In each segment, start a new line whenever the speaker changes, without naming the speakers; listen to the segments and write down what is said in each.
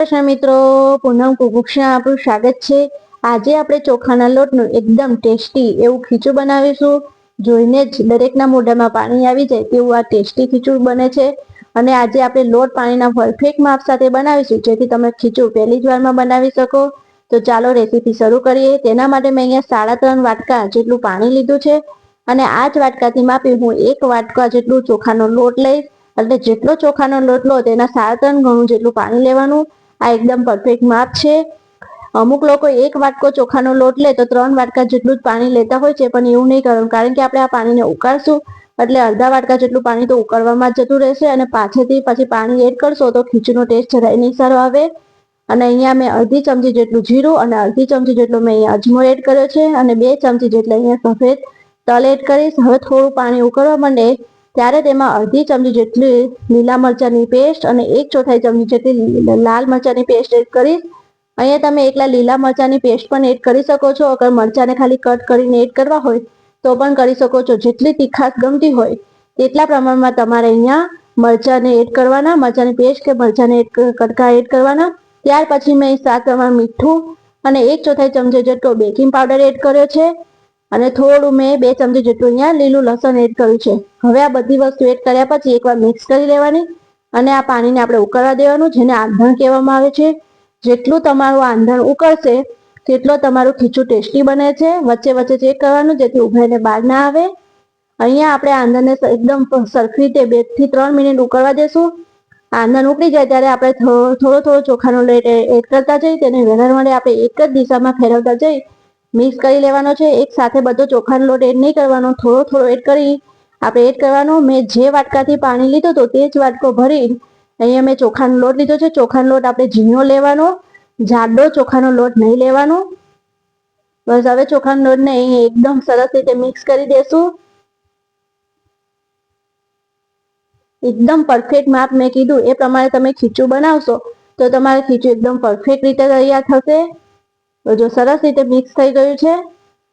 કૃષ્ણ મિત્રો, પૂનમ કુકુક્ષમાં આપણું સ્વાગત છે. આજે આપણે ચોખાના લોટનું એકદમ ટેસ્ટી એવું ખીચું બનાવીશું. જોઈને જ દરેકના મોઢામાં પાણી આવી જાય તેવું આ ટેસ્ટી ખીચું બને છે. અને આજે આપણે લોટ પાણીના પરફેક્ટ માપ સાથે બનાવીશું, જેથી તમે ખીચું પહેલી જ વારમાં બનાવી શકો. તો ચાલો રેસીપી શરૂ કરીએ. તેના માટે મેં અહીંયા સાડા ત્રણ વાટકા જેટલું પાણી લીધું છે. અને આ જ વાટકાથી માપી હું એક વાટકા જેટલું ચોખાનો લોટ લઈશ. એટલે જેટલો ચોખાનો લોટ લો તેના સાડા ત્રણ ગણું જેટલું પાણી લેવાનું. આ એકદમ પરફેક્ટ માપ છે. અમુક લોકો એક વાટકો ચોખાનો લોટ લે તો ત્રણ વાટકા જેટલું જ પાણી લેતા હોય છે, પણ એવું નહીં કરવાનું કારણ કે આપણે આ પાણીને ઉકાળશું, એટલે અડધા વાટકા જેટલું પાણી તો ઉકળવામાં જતું રહેશે અને પાછળથી પછી પાણી એડ કરશો તો ખીચડીનો ટેસ્ટ જરાય નહીં સારો આવે. અને અહીંયા મેં અડધી ચમચી જેટલું જીરું અને અડધી ચમચી જેટલું મેં અહીંયા અજમો એડ કર્યો છે અને બે ચમચી જેટલા અહીંયા સફેદ તલ એડ કરીશ. હવે થોડું પાણી ઉકળવા માંડે ત્યારે તેમાં અડધી ચમચી જેટલી લીલા મરચાંની પેસ્ટ અને એક ચોથાઈ ચમચી જેટલી લાલ મરચાંની પેસ્ટ એડ કરીશ. અહીંયા તમે એકલા લીલા મરચાંની પેસ્ટ પણ એડ કરી શકો છો. અગર મરચાંને ખાલી કટ કરીને એડ કરવા હોય, તો પણ કરી શકો છો. જેટલી તીખાશ ગમતી હોય, તેટલા પ્રમાણમાં તમારે અહીંયા મરચાંને એડ કરવાના, મરચાંની પેસ્ટ કે મરચાંને એડ કટકા એડ કરવાના. ત્યાર પછી મેં સાત પ્રમાણ મીઠું અને એક ચોથાઈ ચમચી જેટલો બેકિંગ પાવડર એડ કર્યો છે. અને થોડું મેં બે ચમચી જેટલું અહીંયા લીલું લસણ એડ કર્યું છે. હવે આ બધી વસ્તુ એડ કર્યા પછી એકવાર મિક્સ કરી લેવાની અને આ પાણીને આપણે ઉકળવા દેવાનું, જેને આંધણ કહેવામાં આવે છે. જેટલું તમારું આંધણ ઉકળશે, તેટલો તમારું ખીચું ટેસ્ટી બને છે. વચ્ચે વચ્ચે ચેક કરવાનું, જેથી ઉભરાઈને બહાર ના આવે. અહીંયા આપણે આંધણને એકદમ સરખી રીતે બેથી ત્રણ મિનિટ ઉકળવા દેશું. આંધણ ઉકળી જાય ત્યારે આપણે થોડો થોડો ચોખાનો લેટ એડ કરતા જઈ, તેને વેલણ વડે આપણે એક જ દિશામાં ફેરવતા જઈ મિક્સ કરી લેવાનો છે, એક સાથે બધો ચોખાનો લોટ એડ નહીં કરવાનો, થોડો થોડો એડ કરી, આપણે એડ કરવાનો, મેં જે વાટકાથી પાણી લીધું તો તે જ વાટકો ભરી, અહીંયા મેં ચોખાનો લોટ લીધો છે, ચોખાનો લોટ આપણે ઝીણો લેવાનો, જાડો ચોખાનો લોટ નહીં લેવાનો, બસ હવે ચોખાનો લોટને અહીંયા એકદમ સરસ રીતે મિક્સ કરી દેશું. એકદમ પરફેક્ટ માપ મેં કીધું, એ પ્રમાણે તમે ખીચું બનાવશો, તો તમારે ખીચું એકદમ પરફેક્ટ રીતે તૈયાર થશે. જો સરસ રીતે મિક્સ થઈ ગયું છે.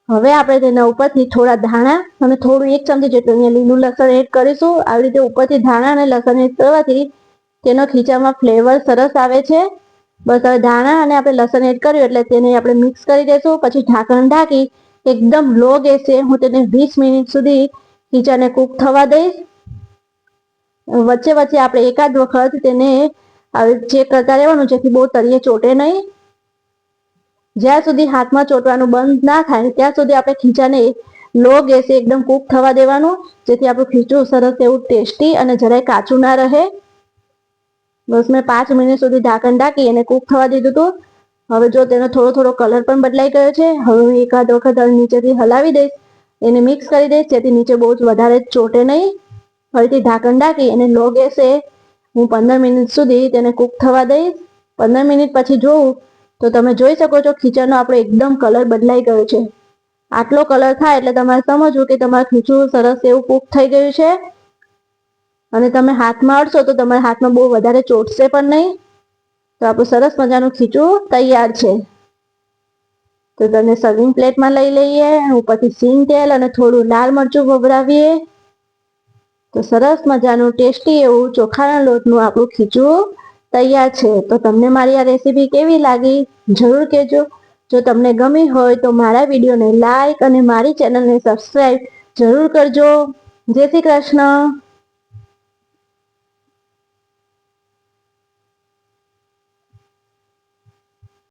હવે આપણે તેના ઉપરથી થોડા ધાણા અને થોડું એક ચમચી જેટલું અહીંયા લીલું લસણ એડ કરીશું. આવી રીતે ઉપરથી ધાણા અને લસણ એડ કરવાથી તેનો ખીચામાં ફ્લેવર સરસ આવે છે. બસ હવે ધાણા અને આપણે લસણ એડ કર્યું એટલે તેને આપણે મિક્સ કરી દઈશું પછી ઢાંકણ ઢાંકી એકદમ લો ગેસે હું તેને વીસ મિનિટ સુધી ખીચાને કૂક થવા દઈશ. વચ્ચે વચ્ચે આપણે એકાદ વખત તેને ચેક કરતા રહેવાનું જેથી બહુ તળિયે ચોટે નહીં. જ્યાં સુધી હાથમાં ચોટવાનું બંધ ના થાય, ત્યાં સુધી આપણે ખીચાને લો ગેસે એકદમ કૂક થવા દેવાનું, જેથી આપણું ખીચું સરસ એવું ટેસ્ટી અને જરાય કાચું ના રહે. બસ મેં પાંચ મિનિટ સુધી ઢાંકણ ઢાંકી અને કૂક થવા દીધું હતું. હવે જો તેનો થોડો થોડો કલર પણ બદલાઈ ગયો છે, હવે હું એકાદ વખત નીચેથી હલાવી દઈશ. એને મિક્સ કરી દઈશ, જેથી નીચે બહુ જ વધારે ચોટે નહીં. ફરીથી ઢાંકણ ઢાંકી અને લો ગેસે હું પંદર મિનિટ સુધી તેને કૂક થવા દઈશ. પંદર મિનિટ પછી જોઉં તો તમે જોઈ શકો છો ખીચડનો આપણો એકદમ કલર બદલાઈ ગયો છે. આટલો કલર થાય એટલે તમારે સમજવું કે તમારું ખીચું સરસ એવું કૂક થઈ ગયું છે. અને તમે હાથમાં અડશો તો તમારા હાથમાં બહુ વધારે ચોટશે પણ નહીં. તો આપણું સરસ મજાનું ખીચું તૈયાર છે. તો તમે સર્વિંગ પ્લેટમાં લઈ લઈએ, ઉપરથી સિંગ તેલ અને થોડું લાલ મરચું ભભરાવીએ તો સરસ મજાનું ટેસ્ટી એવું ચોખાના લોટનું આપણું ખીચું તૈયાર છે, તો તમને મારી આ રેસીપી કેવી લાગી? જરૂર કહેજો. જો તમને ગમી હોય તો મારા વિડીયોને લાઈક અને મારી ચેનલને સબસ્ક્રાઈબ જરૂર કરજો. જય શ્રી કૃષ્ણ.